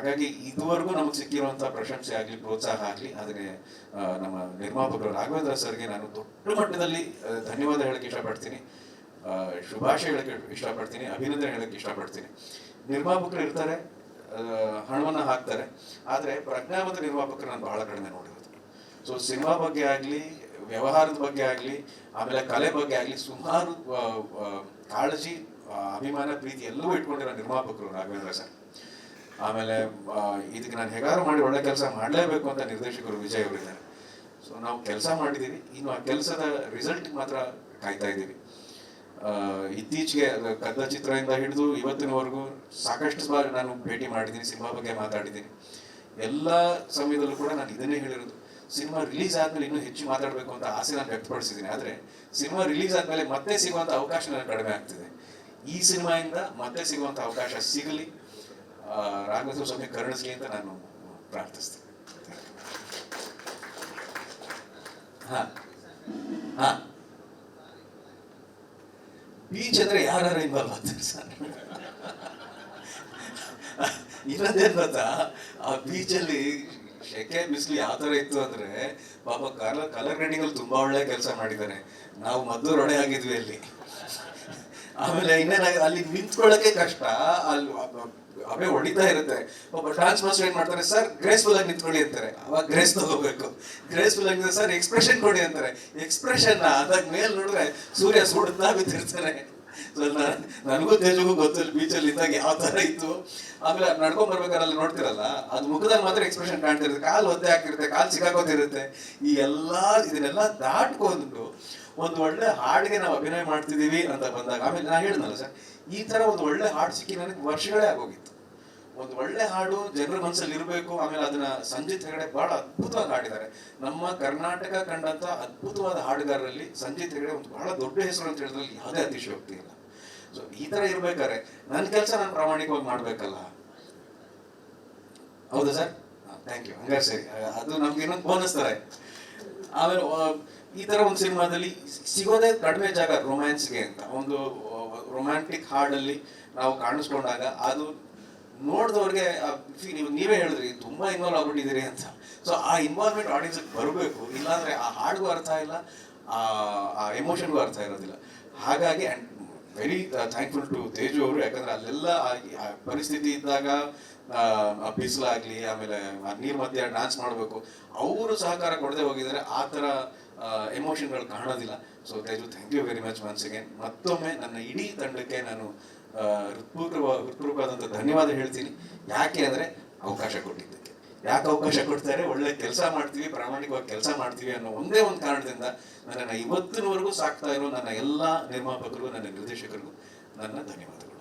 ಹಾಗಾಗಿ ಇದುವರೆಗೂ ನಮಗೆ ಸಿಕ್ಕಿರುವಂತಹ ಪ್ರಶಂಸೆ ಆಗಲಿ, ಪ್ರೋತ್ಸಾಹ ಆಗಲಿ ಅದಕ್ಕೆ ನಮ್ಮ ನಿರ್ಮಾಪಕರು ರಾಘವೇಂದ್ರ ಸರ್ಗೆ ನಾನು ದೊಡ್ಡ ಮಟ್ಟದಲ್ಲಿ ಧನ್ಯವಾದ ಹೇಳಕ್ಕೆ ಇಷ್ಟಪಡ್ತೀನಿ. ಶುಭಾಶಯ ಹೇಳಕ್ಕೆ ಇಷ್ಟಪಡ್ತೀನಿ, ಅಭಿನಂದನೆ ಹೇಳಕ್ಕೆ ಇಷ್ಟಪಡ್ತೀನಿ. ನಿರ್ಮಾಪಕರು ಇರ್ತಾರೆ ಹಣವನ್ನು ಹಾಕ್ತಾರೆ, ಆದರೆ ಪ್ರಜ್ಞಾವಂತ ನಿರ್ಮಾಪಕರು ನಾನು ಬಹಳ ಕಡಿಮೆ ನೋಡಿರೋದು. ಸೊ ಸಿನಿಮಾ ಬಗ್ಗೆ ಆಗಲಿ, ವ್ಯವಹಾರದ ಬಗ್ಗೆ ಆಗಲಿ, ಆಮೇಲೆ ಕಲೆ ಬಗ್ಗೆ ಆಗಲಿ, ಸುಮಾರು ಕಾಳಜಿ ಅಭಿಮಾನ, ಪ್ರೀತಿ ಎಲ್ಲವೂ ಇಟ್ಕೊಂಡಿರೋ ನಿರ್ಮಾಪಕರು ರಾಘವೇಂದ್ರ ಸರ್. ಆಮೇಲೆ ಇದಕ್ಕೆ ನಾನು ಹೇಗಾರು ಮಾಡಿ ಒಳ್ಳೆ ಕೆಲಸ ಮಾಡಲೇಬೇಕು ಅಂತ ನಿರ್ದೇಶಕರು ವಿಜಯ್ ಅವರಿದ್ದಾರೆ. ಸೊ ನಾವು ಕೆಲಸ ಮಾಡಿದ್ದೀವಿ. ಇನ್ನು ಆ ಕೆಲಸದ ರಿಸಲ್ಟ್ ಮಾತ್ರ ಕಾಯ್ತಾ ಇದ್ದೀವಿ. ಇತ್ತೀಚೆಗೆ ಕದ್ದ ಚಿತ್ರದಿಂದ ಹಿಡಿದು ಇವತ್ತಿನವರೆಗೂ ಸಾಕಷ್ಟು ಬಾರಿ ನಾನು ಭೇಟಿ ಮಾಡಿದ್ದೀನಿ, ಸಿನಿಮಾ ಬಗ್ಗೆ ಮಾತಾಡಿದ್ದೀನಿ. ಎಲ್ಲ ಸಮಯದಲ್ಲೂ ಕೂಡ ನಾನು ಇದನ್ನೇ ಹೇಳಿರೋದು. ಸಿನಿಮಾ ರಿಲೀಸ್ ಆದ್ಮೇಲೆ ಇನ್ನೂ ಹೆಚ್ಚು ಮಾತಾಡಬೇಕು ಅಂತ ಆಸೆ ನಾನು ವ್ಯಕ್ತಪಡಿಸಿದ್ದೀನಿ. ಆದರೆ, ಸಿನಿಮಾ ರಿಲೀಸ್ ಆದ್ಮೇಲೆ ಮತ್ತೆ ಸಿಗುವಂಥ ಅವಕಾಶ ನನಗೆ ಕಡಿಮೆ ಆಗ್ತಿದೆ. ಈ ಸಿನಿಮಾಯಿಂದ ಮತ್ತೆ ಸಿಗುವಂಥ ಅವಕಾಶ ಸಿಗಲಿ. ರಾಘವೇಂದ್ರ ಸ್ವಾಮಿ ಕರುಣಿಸ್ಲಿ ಅಂತ ನಾನು ಪ್ರಾರ್ಥಿಸ್ತೇನೆ. ಹಾ ಹಾ. ಬೀಚ್ ಅಂದ್ರೆ ಯಾರು ಇನ್ವಾಲ್ವ್ ಆಗ್ತಾರೆ ಸರ್? ಇನ್ನೊಂದೇನ್ ಗೊತ್ತಾ? ಆ ಬೀಚಲ್ಲಿ ಶೆಕೆ, ಬಿಸಿಲು ಯಾವ ಥರ ಇತ್ತು ಅಂದ್ರೆ ಪಾಪ ಕಲರ್ ಕಲರ್ ಅಲ್ಲಿ ತುಂಬಾ ಒಳ್ಳೆ ಕೆಲಸ ಮಾಡಿದ್ದಾರೆ. ನಾವು ಮದ್ದು ರೊಡೆ ಆಗಿದ್ವಿ ಅಲ್ಲಿ. ಆಮೇಲೆ ಇನ್ನೇನಾಗ ಅಲ್ಲಿ ನಿಂತ್ಕೊಳ್ಳೋಕೆ ಕಷ್ಟ. ಅಲ್ಲಿ ಅವೇ ಹೊಡಿತಾ ಇರುತ್ತೆ. ಒಬ್ಬ ಡಾನ್ಸ್ ಮಾಸ್ಟರ್ ಏನ್ ಮಾಡ್ತಾರೆ, ಸರ್ ಗ್ರೇಸ್ಫುಲ್ ಆಗಿ ನಿಂತ್ಕೊಳ್ಳಿ ಅಂತಾರೆ. ಅವಾಗ ಗ್ರೇಸ್ ತಗೋಬೇಕು ಗ್ರೇಸ್ಫುಲ್ ಆಗಿ ಸರ್ ಎಕ್ಸ್ಪ್ರೆಷನ್ ಕೊಡಿ ಅಂತಾರೆ. ಎಕ್ಸ್ಪ್ರೆಷನ್ ಅದಾಗ ಮೇಲ್ ನೋಡಿದ್ರೆ ಸೂರ್ಯ ಸುಡುತ್ತಾ ಬಿದ್ದಿರ್ತಾನೆ. ನನಗೂ ತೇಜಗೂ ಗೊತ್ತಿಲ್ಲ ಬೀಚಲ್ಲಿ ಇದ್ದಾಗ ಯಾವ ತರ ಇತ್ತು. ಆಮೇಲೆ ನಡ್ಕೊಂಡ್ ಬರ್ಬೇಕಾದ್ರೆ ಅಲ್ಲಿ ನೋಡ್ತಿರಲ್ಲ, ಅದು ಮುಖದಲ್ಲಿ ಮಾತ್ರ ಎಕ್ಸ್ಪ್ರೆಷನ್ ಕಾಣ್ತಿರುತ್ತೆ. ಕಾಲು ಒದ್ದೆ ಹಾಕಿರುತ್ತೆ, ಕಾಲು ಸಿಕ್ಕಾಕೋತಿರುತ್ತೆ. ಈ ಎಲ್ಲಾ, ಇದನ್ನೆಲ್ಲ ದಾಟ್ಕೊಂಡು ಒಂದು ಒಳ್ಳೆ ಹಾಡಿಗೆ ನಾವು ಅಭಿನಯ ಮಾಡ್ತಿದೀವಿ ಅಂತ ಬಂದಾಗ, ಆಮೇಲೆ ನಾನು ಹೇಳಿದ್ನಲ್ಲ ಸರ್, ಈ ತರ ಒಂದು ಒಳ್ಳೆ ಹಾಡು ಸಿಕ್ಕಿ ನನಗೆ ವರ್ಷಗಳೇ ಆಗೋಗಿತ್ತು. ಒಂದು ಒಳ್ಳೆ ಹಾಡು ಜನರ ಮನಸ್ಸಲ್ಲಿ ಇರಬೇಕು, ಆಮೇಲೆ ಅದನ್ನ ಸಂಜಿತ್ ಹೆಗಡೆ ಬಹಳ ಅದ್ಭುತವಾಗಿ ಹಾಡಿದ್ದಾರೆ. ನಮ್ಮ ಕರ್ನಾಟಕ ಕಂಡಂತ ಅದ್ಭುತವಾದ ಹಾಡುಗಾರರಲ್ಲಿ ಸಂಜಿತ್ ಹೆಗಡೆ ಒಂದು ಬಹಳ ದೊಡ್ಡ ಹೆಸರು ಅಂತ ಹೇಳಿದ್ರಲ್ಲಿ ಯಾವುದೇ ಅತಿಶಯೋಕ್ತಿ ಇಲ್ಲ. ಸೊ ಈ ತರ ಇರ್ಬೇಕಾದ್ರೆ ನನ್ನ ಕೆಲಸ ನಾನು ಪ್ರಾಮಾಣಿಕವಾಗಿ ಮಾಡ್ಬೇಕಲ್ಲ? ಹೌದಾ ಸರ್? ಥ್ಯಾಂಕ್ ಯು ಹಂಗಾರೆ ಸರಿ. ಅದು ನಮ್ಗೆ ಇನ್ನೊಂದು ಬೋನಸ್ ತರ ಆಮೇಲೆ ಈ ತರ ಒಂದು ಸಿನಿಮಾದಲ್ಲಿ ಸಿಗೋದೇ ಕಡಿಮೆ ಜಾಗ ರೊಮ್ಯಾನ್ಸ್ಗೆ ಅಂತ. ಒಂದು ರೊಮ್ಯಾಂಟಿಕ್ ಹಾಡಲ್ಲಿ ನಾವು ಕಾಣಿಸ್ಕೊಂಡಾಗ ಅದು ನೋಡಿದವ್ರಿಗೆ ನೀವು ಹೇಳಿದ್ರಿ, ತುಂಬಾ ಇನ್ವಾಲ್ವ್ ಆಗ್ಬಿಟ್ಟಿದ್ದೀರಿ ಅಂತ. ಸೊ ಆ ಇನ್ವಾಲ್ವ್ಮೆಂಟ್ ಆಡಿಯನ್ಸ್ ಬರಬೇಕು, ಇಲ್ಲಾಂದ್ರೆ ಆ ಹಾಡ್ಗೂ ಅರ್ಥ ಇಲ್ಲ, ಆ ಎಮೋಷನ್ಗೂ ಅರ್ಥ ಇರೋದಿಲ್ಲ. ಹಾಗಾಗಿ and very thankful to Teju ಅವರು, ಯಾಕಂದ್ರೆ ಅಲ್ಲೆಲ್ಲ ಪರಿಸ್ಥಿತಿ ಇದ್ದಾಗ ಬಿಸಿಲಾಗ್ಲಿ, ಆಮೇಲೆ ನೀರ್ ಮಧ್ಯೆ ಡಾನ್ಸ್ ಮಾಡಬೇಕು, ಅವರು ಸಹಕಾರ ಕೊಡದೆ ಹೋಗಿದ್ರೆ ಆ ಥರ ಎಮೋಷನ್ಗಳು ಕಾಣೋದಿಲ್ಲ. So Teju thank you very much once again ಮತ್ತೊಮ್ಮೆ ನನ್ನ ಇಡೀ ತಂಡಕ್ಕೆ ನಾನು ಹೃತ್ಪೂರ್ವ ಹೃತ್ಪೂರ್ವಕವಾದಂಥ ಧನ್ಯವಾದ ಹೇಳ್ತೀನಿ. ಯಾಕೆ ಅಂದರೆ ಅವಕಾಶ ಕೊಟ್ಟಿದ್ದಕ್ಕೆ. ಯಾಕೆ ಅವಕಾಶ ಕೊಡ್ತಾರೆ? ಒಳ್ಳೆ ಕೆಲಸ ಮಾಡ್ತೀವಿ, ಪ್ರಾಮಾಣಿಕವಾಗಿ ಕೆಲಸ ಮಾಡ್ತೀವಿ ಅನ್ನೋ ಒಂದೇ ಒಂದು ಕಾರಣದಿಂದ ನನ್ನ ಇವತ್ತಿನವರೆಗೂ ಸಾಕ್ತಾ ಇರೋ ನನ್ನ ಎಲ್ಲ ನಿರ್ಮಾಪಕರಿಗೂ ನನ್ನ ನಿರ್ದೇಶಕರಿಗೂ ನನ್ನ ಧನ್ಯವಾದಗಳು.